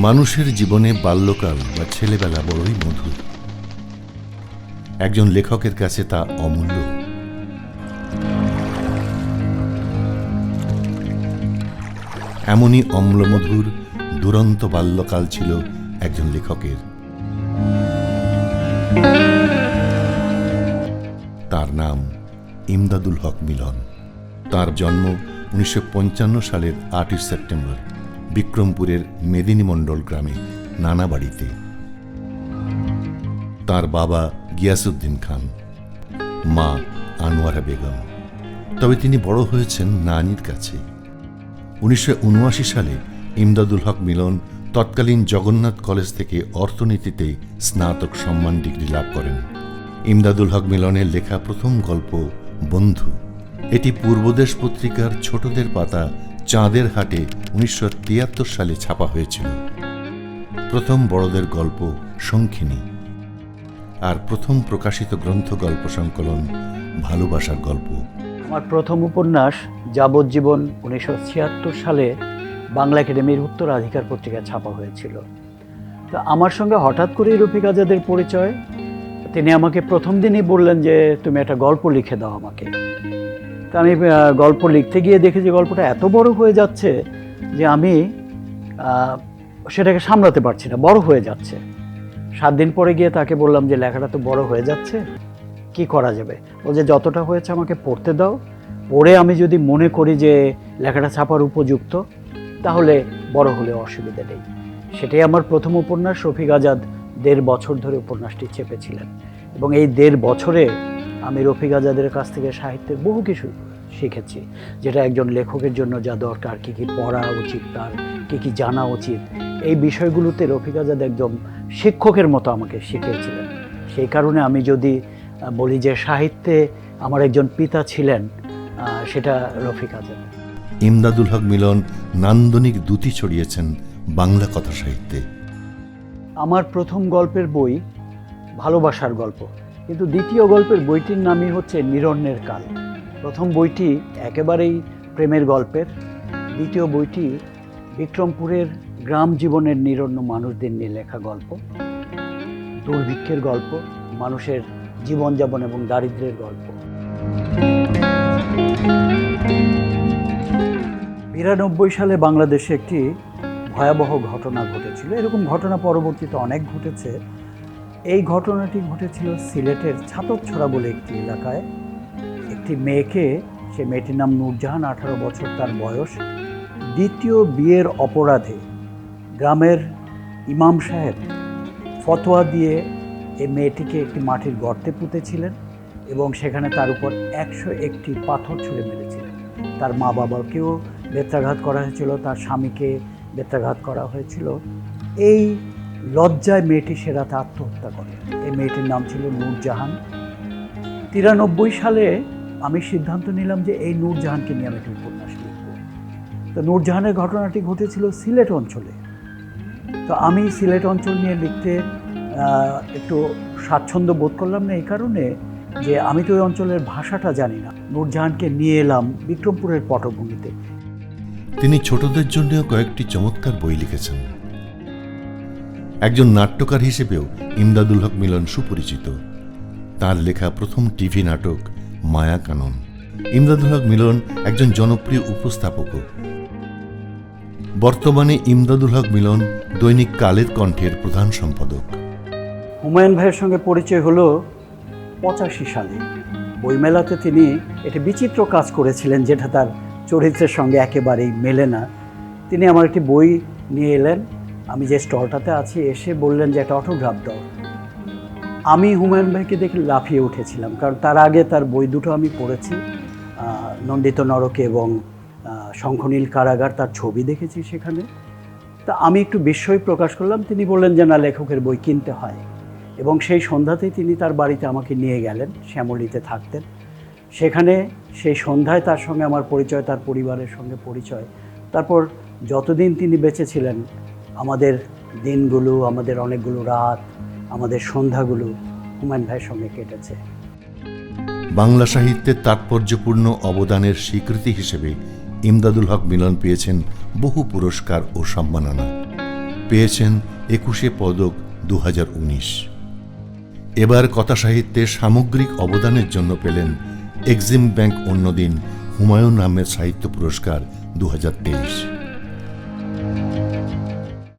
মানুষের জীবনে বাল্যকাল বা ছেলেবেলা বড়ই মধুর। একজন লেখকের কাছে তা অমূল্য। এমনই অম্লমধুর, দুরন্ত বাল্যকাল ছিল একজন লেখকের। তার নাম ইমদাদুল হক মিলন। তার জন্ম উনিশশো পঞ্চান্ন সালের আটই সেপ্টেম্বর। বিক্রমপুরের মেদিনীমণ্ডল গ্রামে নানা বাড়িতে। তার বাবা গিয়াসুদ্দিন খান, মা আনোয়ারা বেগম। তবে তিনি বড় হয়েছেন নানির কাছে। উনিশশো উনআশি সালে ইমদাদুল হক মিলন তৎকালীন জগন্নাথ কলেজ থেকে অর্থনীতিতে স্নাতক সম্মান ডিগ্রি লাভ করেন। ইমদাদুল হক মিলনের লেখা প্রথম গল্প বন্ধু। এটি পূর্বদেশ পত্রিকার ছোটদের পাতা চাঁদের হাটে উনিশশো সালে ছাপা হয়েছিল। প্রথম বড়দের গল্প শঙ্খিনী আর প্রথম প্রকাশিত গ্রন্থ গল্প সংকলন ভালোবাসার গল্প। আমার প্রথম উপন্যাস যাবজ্জীবন উনিশশো ছিয়াত্তর সালে বাংলা একাডেমির উত্তরাধিকার পত্রিকায় ছাপা হয়েছিল। তো আমার সঙ্গে হঠাৎ করেই রফিক আজাদের পরিচয়। তিনি আমাকে প্রথম দিনই বললেন যে, তুমি একটা গল্প লিখে দাও আমাকে। তা আমি গল্প লিখতে গিয়ে দেখি যে গল্পটা এত বড় হয়ে যাচ্ছে যে আমি সেটাকে সামলাতে পারছি না, বড় হয়ে যাচ্ছে। সাত দিন পরে গিয়ে তাকে বললাম যে, লেখাটা তো বড় হয়ে যাচ্ছে, কি করা যাবে? ও যে, যতটা হয়েছে আমাকে পড়তে দাও। পড়ে আমি যদি মনে করি যে, লেখাটা ছাপার উপযুক্ত, তাহলে বড় হলে অসুবিধা নেই। সেটাই আমার প্রথম উপন্যাস রফিক আজাদ দেড় বছর ধরে উপন্যাসটি চেপেছিলেন। এবং এই দেড় বছরে আমি রফিক আজাদের কাছ থেকে সাহিত্যের বহু কিছু শিখেছি যেটা একজন লেখকের জন্য যা দরকার কী কী পড়া উচিত তার কী কী জানা উচিত। এই বিষয়গুলোতে রফিক আজাদ একদম শিক্ষকের মতো আমাকে শিখিয়েছিলেন। সেই কারণে আমি যদি বলি যে সাহিত্যে আমার একজন পিতা ছিলেন সেটা রফিক আজাদ ইমদাদুল হক মিলন নান্দনিক দ্যুতি ছড়িয়েছেন বাংলা কথা সাহিত্যে। আমার প্রথম গল্পের বই ভালোবাসার গল্প কিন্তু দ্বিতীয় গল্পের বইটির নামই হচ্ছে নিরণ্যের কাল। প্রথম বইটি একেবারেই প্রেমের গল্পের। দ্বিতীয় বইটি বিক্রমপুরের গ্রাম জীবনের নিরন্ন মানুষদের নিয়ে লেখা গল্প। দুর্ভিক্ষের গল্প, মানুষের জীবনযাপন এবং দারিদ্র্যের গল্প। বিরানব্বই সালে বাংলাদেশে একটি ভয়াবহ ঘটনা ঘটেছিল। এরকম ঘটনা পরবর্তীতে অনেক ঘটেছে। এই ঘটনাটি ঘটেছিল সিলেটের ছাতরছড়া বলে একটি এলাকায়। একটি মেয়েকে, সে মেয়েটির নাম নূরজাহান, আঠারো বছর তার বয়স, দ্বিতীয় বিয়ের অপরাধে গ্রামের ইমাম সাহেব ফতোয়া দিয়ে এই মেয়েটিকে একটি মাটির গর্তে পুঁতেছিলেন এবং সেখানে তার উপর একশো একটি পাথর ছুঁড়ে মেরেছিলেন। তার মা বাবাকেও বেত্রাঘাত করা হয়েছিল, তার স্বামীকে বেত্রাঘাত করা হয়েছিল। এই লজ্জায় মেয়েটি সে রাতে আত্মহত্যা করে। এই মেয়েটির নাম ছিল নূরজাহান। তিরানব্বই সালে আমি সিদ্ধান্ত নিলাম যে এই নূরজাহানকে নিয়ে আমি একটি উপন্যাস লিখব। তো নূরজাহানের ঘটনাটি ঘটেছিল সিলেট অঞ্চলে। তো আমি সিলেট অঞ্চল নিয়ে লিখতে একটু স্বাচ্ছন্দ্য বোধ করলাম না এই কারণে যে আমি তো ওই অঞ্চলের ভাষাটা জানি না। নূরজাহানকে নিয়ে এলাম বিক্রমপুরের পটভূমিতে। তিনি ছোটদের জন্যও কয়েকটি চমৎকার বই লিখেছেন। একজন নাট্যকার হিসেবেও ইমদাদুল হক মিলন সুপরিচিত। তার লেখা প্রথম টিভি নাটক মায়া কানন। ইমদাদুল হক মিলন একজন জনপ্রিয় উপস্থাপকও বর্তমানে ইমদাদুল হক মিলন দৈনিক কালের কণ্ঠের প্রধান সম্পাদক। হুমায়ুন ভাইয়ের সঙ্গে পরিচয় হলো পঁচাশি সালে। বইমেলাতে তিনি একটি বিচিত্র কাজ করেছিলেন যেটা তার চরিত্রের সঙ্গে একেবারেই মেলে না। তিনি আমার একটি বই নিয়ে এলেন। আমি যে স্টলটাতে আছি, এসে বললেন যে একটা অটোগ্রাফ দাও। আমি হুমায়ুন ভাইকে দেখে লাফিয়ে উঠেছিলাম, কারণ তার আগে তার বই দুটো আমি পড়েছি নন্দিত নরকে এবং শঙ্খনীল কারাগার, তার ছবি দেখেছি সেখানে। তা আমি একটু বিস্ময় প্রকাশ করলাম, তিনি বললেন যে, না, লেখকের বই কিনতে হয়। এবং সেই সন্ধ্যাতেই তিনি তার বাড়িতে আমাকে নিয়ে গেলেন, শ্যামলিতে থাকতেন। সেখানে সেই সন্ধ্যায় তার সঙ্গে আমার পরিচয়, তার পরিবারের সঙ্গে পরিচয়। তারপর যতদিন তিনি বেঁচে ছিলেন, আমাদের দিনগুলো, আমাদের অনেকগুলো রাত আমাদের সন্ধ্যাগুলো হুমায়ুন ভাইয়ের সঙ্গে কেটেছে। বাংলা সাহিত্যের তাৎপর্যপূর্ণ অবদানের স্বীকৃতি হিসেবে ইমদাদুল হক মিলন পেয়েছেন বহু পুরস্কার ও সম্মাননা। পেয়েছেন একুশে পদক দু হাজার উনিশ। এবার কথা সাহিত্যে সামগ্রিক অবদানের জন্য পেলেন এক্সিম ব্যাংক অন্যদিন হুমায়ুন আহমেদ সাহিত্য পুরস্কার দু হাজার তেইশ।